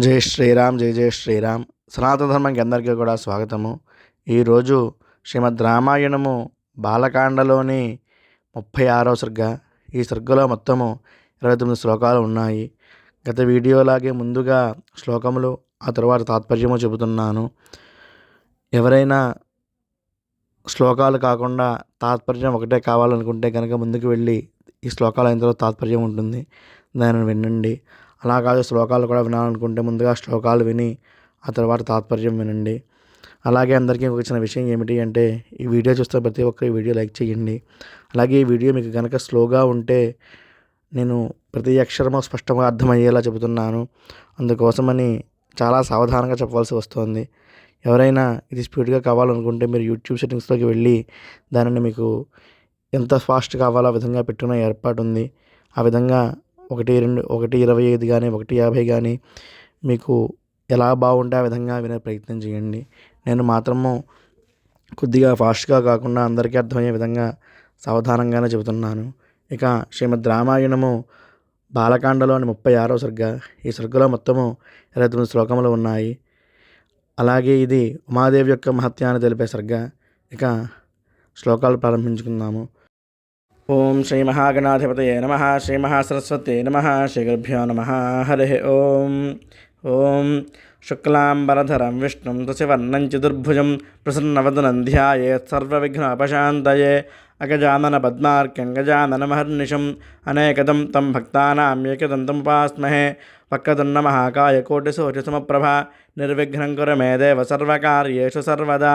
జై శ్రీరామ్ జై జై శ్రీరామ్. సనాతన ధర్మానికి అందరికీ కూడా స్వాగతము. ఈరోజు శ్రీమద్ రామాయణము బాలకాండలోని ముప్పై ఆరో సర్గ. ఈ సర్గలో మొత్తము ఇరవై తొమ్మిది శ్లోకాలు ఉన్నాయి. గత వీడియోలాగే ముందుగా శ్లోకములు ఆ తర్వాత తాత్పర్యము చెబుతున్నాను. ఎవరైనా శ్లోకాలు కాకుండా తాత్పర్యం ఒకటే కావాలనుకుంటే కనుక ముందుకు వెళ్ళి ఈ శ్లోకాలు అయిన తర్వాత తాత్పర్యం ఉంటుంది. దానిని వినండి. అలా కాదు శ్లోకాలు కూడా వినాలనుకుంటే ముందుగా శ్లోకాలు విని ఆ తర్వాత తాత్పర్యం వినండి. అలాగే అందరికీ ఒక చిన్న విషయం ఏమిటి అంటే ఈ వీడియో చూస్తే ప్రతి ఒక్కరు ఈ వీడియో లైక్ చేయండి. అలాగే ఈ వీడియో మీకు కనుక స్లోగా ఉంటే నేను ప్రతి అక్షరము స్పష్టంగా అర్థమయ్యేలా చెబుతున్నాను. అందుకోసమని చాలా సావధానంగా చెప్పవలసి వస్తుంది. ఎవరైనా ఇది స్పీడ్గా కావాలనుకుంటే మీరు యూట్యూబ్ సెట్టింగ్స్లోకి వెళ్ళి దానిని మీకు ఎంత ఫాస్ట్ కావాలో ఆ విధంగా పెట్టుకునే ఏర్పాటు ఉంది. ఆ విధంగా ఒకటి రెండు ఒకటి ఇరవై ఐదు కానీ ఒకటి యాభై కానీ మీకు ఎలా బాగుంటే ఆ విధంగా వినే ప్రయత్నం చేయండి. నేను మాత్రము కొద్దిగా ఫాస్ట్గా కాకుండా అందరికీ అర్థమయ్యే విధంగా సావధానంగానే చెబుతున్నాను. ఇక శ్రీమద్ రామాయణము బాలకాండలోని ముప్పై ఆరో సర్గ. ఈ సర్గలో మొత్తము ఇరవై తొమ్మిది శ్లోకములు ఉన్నాయి. అలాగే ఇది ఉమాదేవి యొక్క మహత్యాన్ని తెలిపే సర్గ. ఇక శ్లోకాలు ప్రారంభించుకుందాము. ఓం శ్రీ మహాగణాధిపతయే నమ శ్రీ మహాసరస్వతే నమ శ్రీ గురుభ్యో నమ హరి ఓం. ఓం శుక్లాంబరధరం విష్ణుం తుసివర్ణం చతుర్భుజం ప్రసన్నవదనం ధ్యాయే సర్వవిఘ్నోపశాంతయే అగజానన పద్మార్క్యం గజాననమహర్నిశం అనేకదం తం భక్తానాం ఏకదంతముపాస్మహే వక్రతున్న మహాకాయ కోటిసూర్యసమప్రభ నిర్విఘ్నం కురు మే దేవ సర్వకార్యేషు సర్వదా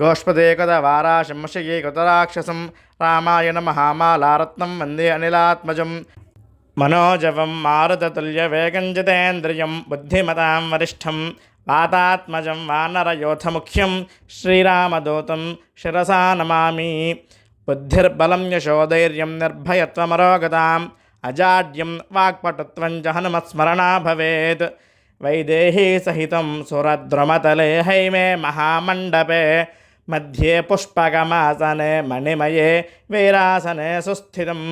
గోష్పదే కథ వారా వారాశంశయే కృతరాక్షసం రామాయణ మహామాలారత్నం వందే అనిలాత్మజం. మనోజవం మారుతతుల్య వేగం జితేంద్రియం బుద్ధిమతాం వరిష్టం వాతాత్మజం వానరయోధముఖ్యం శ్రీరామదూతం శిరసా నమామి బుద్ధిర్బలం యశోధైర్యం నిర్భయత్వమరోగతాం అజాడ్యం వాక్పటుత్వం చ హనుమత్స్మరణ భవేత్. వైదేహీ సహితం సురద్రుమతలే హైమే మహామండపే मध्ये पुष्पकमासने मणिमये वीरासने सुस्थितम्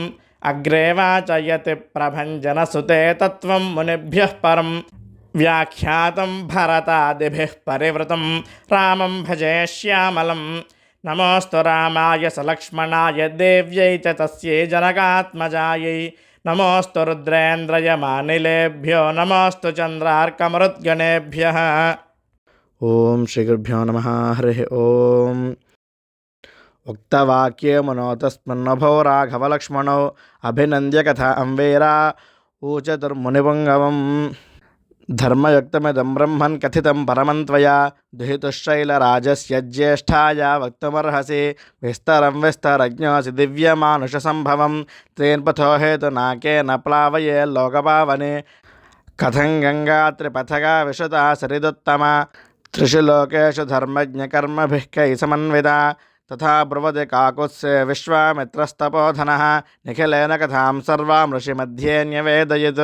अग्रे वाचयति प्रभञ्जनसुते तत्त्वं मुनिभ्यः परं व्याख्यातं भरतादिभिः परिवृतं रामं भजे श्यामलं नमोऽस्तु रामाय सलक्ष्मणाय देव्यै च तस्यै जनकात्मजायै नमोऽस्तु रुद्रेन्द्रयमानिलेभ्यो नमोऽस्तु चन्द्रार्कमरुद्गणेभ्यः ఓం శ్రీగురుభ్యో నమ. హరి ఓం. ఉక్తవాక్యే మనోతస్మన్నభో రాఘవలక్ష్మణౌ అభినంద్య కథ అంవేరా ఊచతుర్మునిపుంగవం ధర్మయుక్తమిదం బ్రహ్మన్ కథితం పరమం త్వయా. జ్యేష్ఠాయ వక్తుమర్హసి. విస్తరం విస్తరజ్ఞోసి దివ్యమానుషసంభవం. త్రేన్పథో హేతునాకేన ప్లావయే లోకపావనే. కథం గంగాత్రిపథగా విశుత సరిదుత్తమ त्रिषु लोकेषु समन्विता तथा ब्रुवति काकुत्स्य विश्वामित्रस्तपोधनः निखिलेन कथां सर्वां ऋषिमध्ये न्यवेदयत्।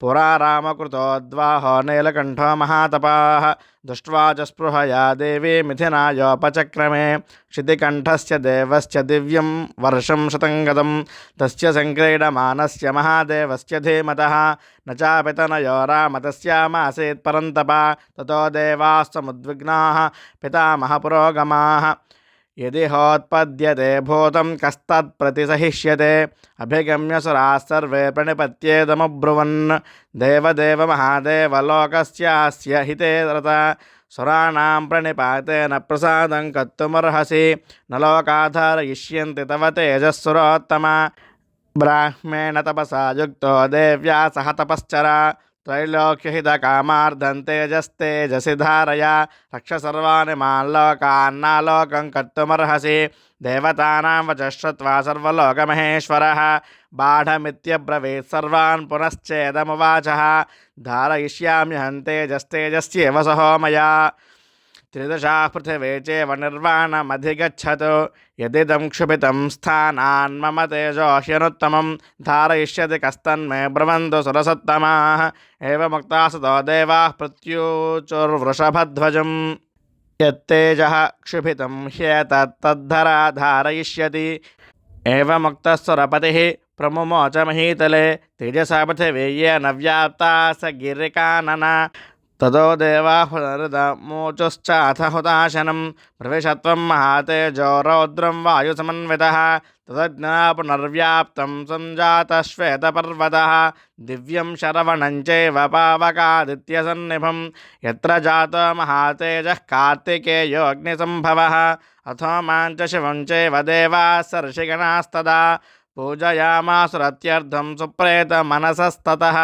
పురారామకృతోద్వాహో నీలకంఠో మహాతపాः దృష్ట్వా చ స్పృహయా దేవీ మిథినాయోపచక్రమే క్షితికంఠస్య దేవస్య దివ్యం వర్షం శతంగతం తస్య సంక్రీడమానస్య మహాదేవస్య ధీమతः न చాపితనయో రామ తస్యామాసీత్ పరంతప తతో దేవాస్తముద్విగ్నాः పితామహ పురోగమాः यदि होत्पद्यते भूतं कस्तत्प्रतिसहिष्यते अभिगम्य सुराः सर्वे प्रणिपत्येदमब्रुवन् देवदेव महादेवलोकस्यास्य हिते रता सुराणां प्रणिपातेन प्रसादं कर्तुमर्हसि न लोकाधारयिष्यन्ति तव तेजःसुरोत्तम ब्राह्मेण तपसा युक्तो देव्या सह तपश्चरा త్రైలోక్యహితకామార్థం తేజస్తేజసి ధారయ రక్ష సర్వాణి మాల్లోకాన్నాలోకం కర్తుమర్హసి. దేవతానాం వచశ్రుత్వా సర్వలోకమహేశ్వరः. బాఢమిత్యబ్రవీత్ సర్వాన్ పునశ్చేదమువాచ. ధారయిష్యామ్యహం తేజస్తేజస్యేవ సహో త్రిదశా పృథివే చేవ నిర్వాణమధిగచ్చత్ యదిదం క్షుభితం స్థానాన్మమ తేజోహ్యనుత్తమం ధారయిష్యతి కస్తన్మే బ్రవంతు సురసత్తమా ఏవముక్తా సతో దేవా ప్రత్యూచుర్వృషభధ్వజం యత్తేజ క్షుభితం హ్యేతత్తద్ధరా ధారయిష్యతి ఏవముక్త సురపతి ప్రముమోచమహీతలే తేజసాపథ వేయ్య నవ్యాప్తా స గిరికానన ततो देवाः पुनरुदमोचुश्चाथ हुताशनं प्रविशत्वं महातेजो रौद्रं वायुसमन्वितः तदज्ञा पुनर्व्याप्तं सञ्जातश्वेतपर्वतः दिव्यं शरवणं चैव पावकादित्यसन्निभं यत्र जातो महातेजः कार्तिकेयोऽग्निसम्भवः अथो मां च शिवं चैव देवाः सर्षिगणास्तदा पूजयामासुरत्यर्थं सुप्रेतमनसस्ततः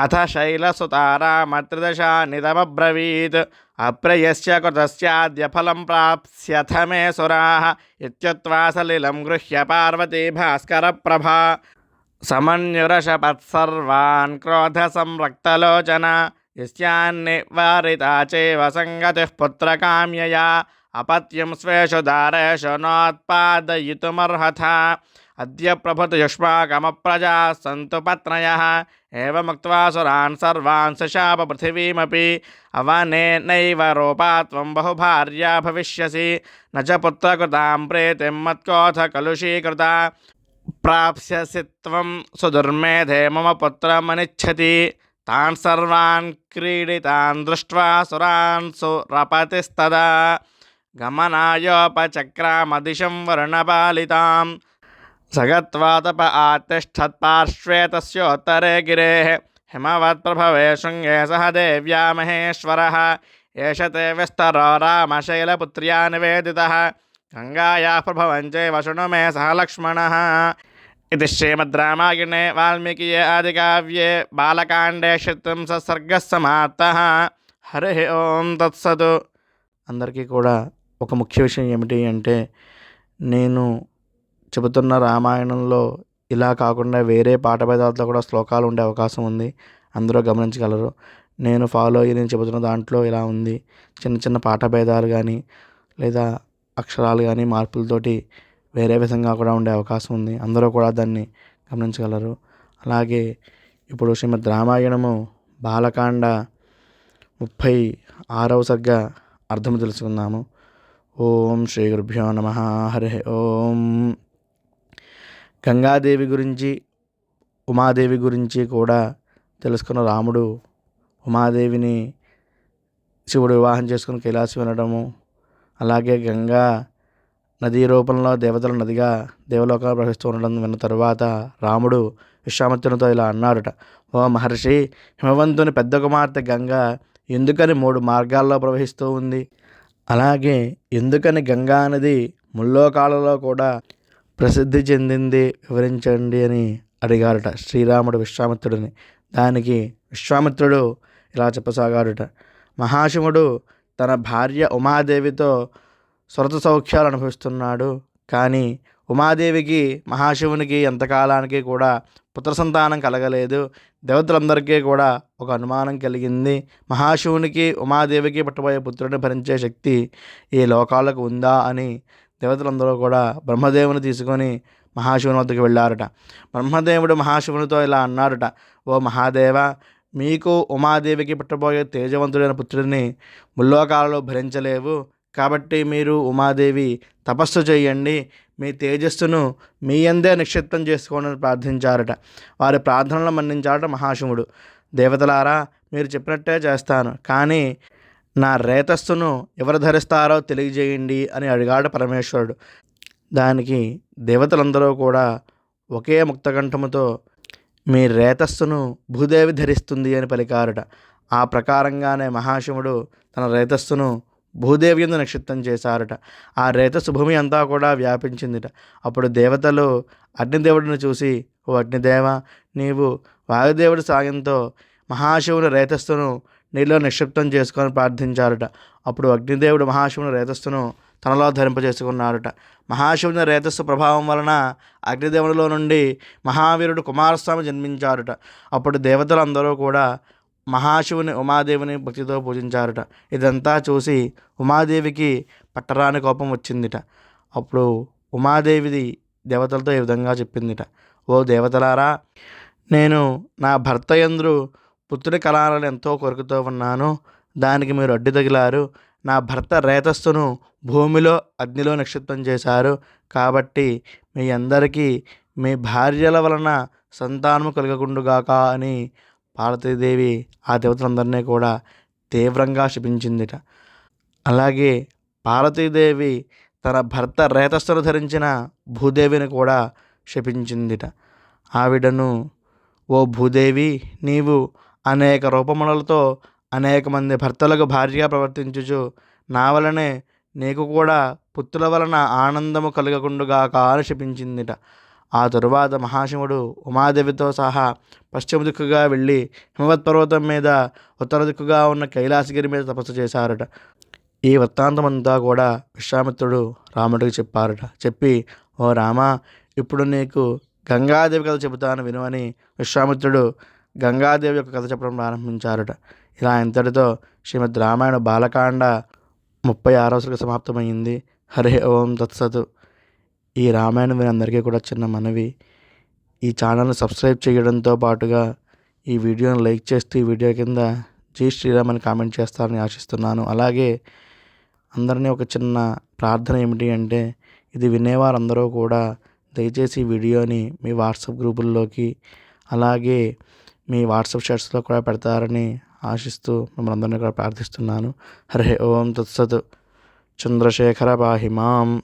अथ शैलसुतारामत्रिदशानिदमब्रवीत् अप्रियस्य कृतस्याद्य फलं प्राप्स्यथ मे सुराः इत्युक्त्वा सलिलं गृह्य पार्वती भास्करप्रभा समन्युरशपत्सर्वान् क्रोधसंरक्तलोचना यस्यान्निवारिता चैव सङ्गतिः पुत्रकाम्यया अपत्यं स्वेषु दारेषु नोत्पादयितुमर्हथा अद्य प्रभृति युष्माकमप्रजाः सन्तु पत्न्यः ఏమక్వా సురాన్ సర్వాన్ సశాప పృథివీమీ అవనేనైవ రూపాత్వం బహుభార్యా భవిష్యసి నచ పుత్రకృతాం ప్రేతిం మత్కోథ కలుషీకృత ప్రాప్స్యసి త్వం సుదుర్మేధే మమ పుత్రమనిచ్చతి తాన్ సర్వాన్ క్రీడితాన్ దృష్ట్వా సురాన్ సురపతిస్తదా గమనాయోపచక్రామదిశం వర్ణపాలితాం गमनायोपचक्रामदिशं वर्णपालिताम् सगत्वा तप आतिष्ठत्पार्श्वे तस्योत्तरे गिरेः हिमवत्प्रभवे शृङ्गे सह देव्या महेश्वरः एष ते विस्तरो रामशैलपुत्र्या निवेदितः गङ्गायाः प्रभवं चैव शृणु मे सह लक्ष्मणः इति श्रीमद्रामायणे वाल्मीकीये आदिकाव्ये बालकाण्डे శతంసర్గ సమాప్తः హరి ఓం తత్సతు అందరికీ కూడా ఒక ముఖ్య విషయం ఏమిటి అంటే నేను చెబుతున్న రామాయణంలో ఇలా కాకుండా వేరే పాట భేదాలతో కూడా శ్లోకాలు ఉండే అవకాశం ఉంది. అందరూ గమనించగలరు. నేను ఫాలో అయ్యి నేను చెబుతున్న దాంట్లో ఇలా ఉంది. చిన్న చిన్న పాఠ భేదాలు కానీ లేదా అక్షరాలు కానీ మార్పులతోటి వేరే విధంగా కూడా ఉండే అవకాశం ఉంది. అందరూ కూడా దాన్ని గమనించగలరు. అలాగే ఇప్పుడు శ్రీమద్ రామాయణము బాలకాండ ముప్పై ఆరవ సర్గ అర్థం తెలుసుకుందాము. ఓం శ్రీ గురుభ్యో నమ. హరి ఓం. గంగాదేవి గురించి ఉమాదేవి గురించి కూడా తెలుసుకున్న రాముడు ఉమాదేవిని శివుడు వివాహం చేసుకుని కైలాసం వెళ్ళడము అలాగే గంగా నదీ రూపంలో దేవతల నదిగా దేవలోకాలు ప్రవహిస్తూ ఉండడం విన్న తరువాత రాముడు విశ్వామిత్రునితో ఇలా అన్నాడట ఓ మహర్షి హిమవంతుని పెద్ద కుమార్తె గంగ ఎందుకని మూడు మార్గాల్లో ప్రవహిస్తూ ఉంది? అలాగే ఎందుకని గంగా నది ముల్లోకాలలో కూడా ప్రసిద్ధి చెందింది వివరించండి అని అడిగారట శ్రీరాముడు విశ్వామిత్రుడిని. దానికి విశ్వామిత్రుడు ఇలా చెప్పసాగాడుట మహాశివుడు తన భార్య ఉమాదేవితో స్వరత సౌఖ్యాలు అనుభవిస్తున్నాడు. కానీ ఉమాదేవికి మహాశివునికి ఎంతకాలానికి కూడా పుత్ర సంతానం కలగలేదు. దేవతలందరికీ కూడా ఒక అనుమానం కలిగింది. మహాశివునికి ఉమాదేవికి పుట్టబోయే పుత్రుడిని భరించే శక్తి ఈ లోకాలకు ఉందా? అని దేవతలందరూ కూడా బ్రహ్మదేవుని తీసుకొని మహాశివుని వద్దకు వెళ్ళారట. బ్రహ్మదేవుడు మహాశివునితో ఇలా అన్నారట ఓ మహాదేవ మీకు ఉమాదేవికి పుట్టబోయే తేజవంతుడైన పుత్రుడిని ముల్లోకాలలో భరించలేవు. కాబట్టి మీరు ఉమాదేవి తపస్సు చేయండి. మీ తేజస్సును మీ అందే నిక్షిప్తం చేసుకోండి ప్రార్థించారట. వారి ప్రార్థనలు మన్నించారట మహాశివుడు. దేవతలారా మీరు చెప్పినట్టే చేస్తాను. కానీ నా రేతస్సును ఎవరు ధరిస్తారో తెలియజేయండి అని అడిగాడు పరమేశ్వరుడు. దానికి దేవతలందరూ కూడా ఒకే ముక్తకంఠముతో మీ రేతస్సును భూదేవి ధరిస్తుంది అని పలికారట. ఆ ప్రకారంగానే మహాశివుడు తన రేతస్సును భూదేవి ఎందు నిక్షిప్తం చేశారట. ఆ రేతస్సు భూమి అంతా కూడా వ్యాపించిందిట. అప్పుడు దేవతలు అగ్నిదేవుడిని చూసి ఓ అగ్నిదేవ నీవు వాయుదేవుడి సాయంతో మహాశివుని రేతస్సును నీళ్ళలో నిక్షిప్తం చేసుకొని ప్రార్థించారట. అప్పుడు అగ్నిదేవుడు మహాశివుని రేతస్సును తనలో ధరింపజేసుకున్నారట. మహాశివుని రేతస్సు ప్రభావం వలన అగ్నిదేవునిలో నుండి మహావీరుడు కుమారస్వామి జన్మించారట. అప్పుడు దేవతలందరూ కూడా మహాశివుని ఉమాదేవిని భక్తితో పూజించారట. ఇదంతా చూసి ఉమాదేవికి పట్టరాని కోపం వచ్చిందిట. అప్పుడు ఉమాదేవిది దేవతలతో ఈ విధంగా చెప్పిందిట. ఓ దేవతలారా నేను నా భర్త ఎందు పుత్రుడి కళాలను ఎంతో కొరకుతో ఉన్నాను. దానికి మీరు అడ్డు తగిలారు. నా భర్త రేతస్సును భూమిలో అగ్నిలో నిక్షిప్తం చేశారు. కాబట్టి మీ అందరికీ మీ భార్యల వలన సంతానము కలగకుండుగాక అని పార్వతీదేవి ఆ దేవతలందరినీ కూడా తీవ్రంగా శపించిందిట. అలాగే పార్వతీదేవి తన భర్త రేతస్సును ధరించిన భూదేవిని కూడా శపించిందిట. ఆవిడను ఓ భూదేవి నీవు అనేక రూపములతో అనేక మంది భర్తలకు భార్యగా ప్రవర్తించుచు నా వలనే నీకు కూడా పుత్రుల వలన ఆనందము కలగకుండుగాక అని శపించిందిట ఆ తరువాత మహాశివుడు ఉమాదేవితో సహా పశ్చిమ దిక్కుగా వెళ్ళి హిమవత్ పర్వతం మీద ఉత్తర దిక్కుగా ఉన్న కైలాసగిరి మీద తపస్సు చేశారట. ఈ వృత్తాంతం అంతా కూడా విశ్వామిత్రుడు రాముడికి చెప్పారట. చెప్పి ఓ రామ ఇప్పుడు నీకు గంగాదేవి కథ చెబుతాను విను అని విశ్వామిత్రుడు గంగాదేవి యొక్క కథ చెప్పడం ప్రారంభించారట. ఇలా ఇంతటితో శ్రీమద్ రామాయణ బాలకాండ ముప్పై ఆరో సరికి సమాప్తమైంది. హరే ఓం తత్సతు. ఈ రామాయణం విని అందరికీ కూడా చిన్న మనవి. ఈ ఛానల్ని సబ్స్క్రైబ్ చేయడంతో పాటుగా ఈ వీడియోని లైక్ చేస్తూ ఈ వీడియో కింద జై శ్రీరామ్ అని కామెంట్ చేస్తారని ఆశిస్తున్నాను. అలాగే అందరినీ ఒక చిన్న ప్రార్థన ఏమిటి అంటే ఇది వినేవారందరూ కూడా దయచేసి ఈ వీడియోని మీ వాట్సాప్ గ్రూపుల్లోకి అలాగే మీ వాట్సాప్ షేర్స్లో కూడా పెడతారని ఆశిస్తూ మిమ్మల్ని అందరినీ కూడా ప్రార్థిస్తున్నాను. హరే ఓం తత్సత్. చంద్రశేఖర పాహిమాం.